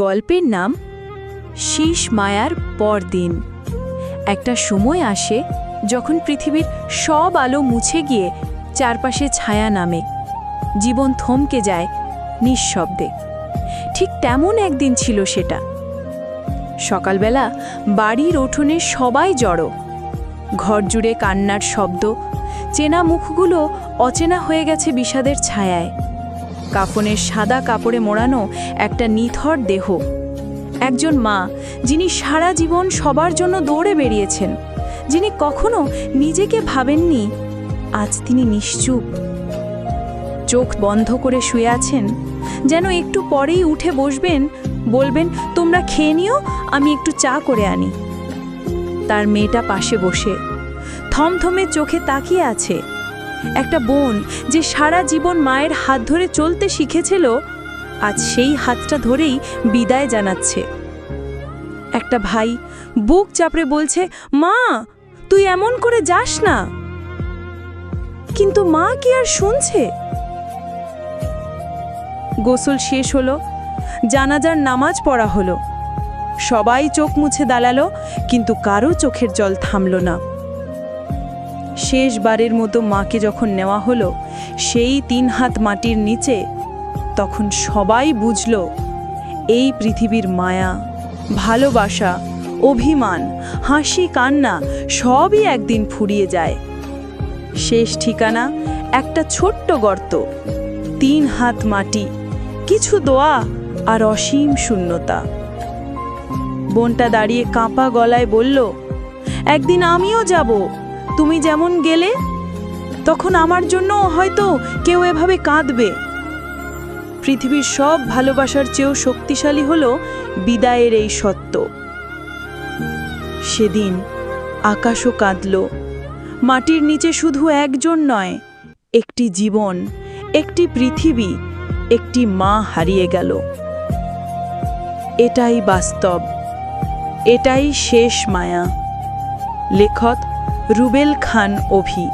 গল্পের নাম শীষ মায়ার পরদিন। একটা সময় আসে যখন পৃথিবীর সব আলো মুছে গিয়ে চারপাশে ছায়া নামে। জীবন থমকে যায় নিঃশব্দে। ঠিক তেমন একদিন ছিল সেটা। সকালবেলা বাড়ির উঠোনে সবাই জড়ো। ঘর জুড়ে কান্নার শব্দ, চেনা মুখগুলো অচেনা হয়ে গেছে বিষাদের ছায়ায়। কাফনের সাদা কাপড়ে মোড়ানো একটা নিথর দেহ। একজন মা, যিনি সারা জীবন সবার জন্য দৌড়ে বেরিয়েছেন, যিনি কখনো নিজেকে ভাবেননি, আজ তিনি নিশ্চুপ। চোখ বন্ধ করে শুয়ে আছেন, যেন একটু পরেই উঠে বসবেন, বলবেন, তোমরা খেয়ে নিও, আমি একটু চা করে আনি। তার মেয়েটা পাশে বসে, থমথমে চোখে তাকিয়ে আছে। একটা বোন যে সারা জীবন মায়ের হাত ধরে চলতে শিখেছিল, আজ সেই হাতটা ধরেই বিদায় জানাচ্ছে। একটা ভাই বুক চাপড়ে বলছে, মা, তুই এমন করে যাস না। কিন্তু মা কি আর শুনছে? গোসল শেষ হলো, জানাজার নামাজ পড়া হলো। সবাই চোখ মুছে দাঁড়াল, কিন্তু কারও চোখের জল থামল না। শেষবারের মতো মাকে যখন নেওয়া হলো, সেই তিন হাত মাটির নিচে তখন সবাই বুঝল, এই পৃথিবীর মায়া, ভালোবাসা, অভিমান, হাসি, কান্না সবই একদিন ফুরিয়ে যায়। শেষ ঠিকানা একটা ছোট্ট গর্ত, তিন হাত মাটি, কিছু দোয়া আর অসীম শূন্যতা। বোনটা দাঁড়িয়ে কাঁপা গলায় বলল, একদিন আমিও যাব। তুমি যেমন গেলে, তখন আমার জন্য হয়তো কেউ এভাবে কাঁদবে। পৃথিবীর সব ভালোবাসার চেয়েও শক্তিশালী হলো বিদায়ের এই সত্য। সেদিন আকাশও কাঁদল। মাটির নিচে শুধু একজন নয়, একটি জীবন, একটি পৃথিবী, একটি মা হারিয়ে গেল। এটাই বাস্তব, এটাই শেষ মায়া। লেখক রুবেল খান অভি।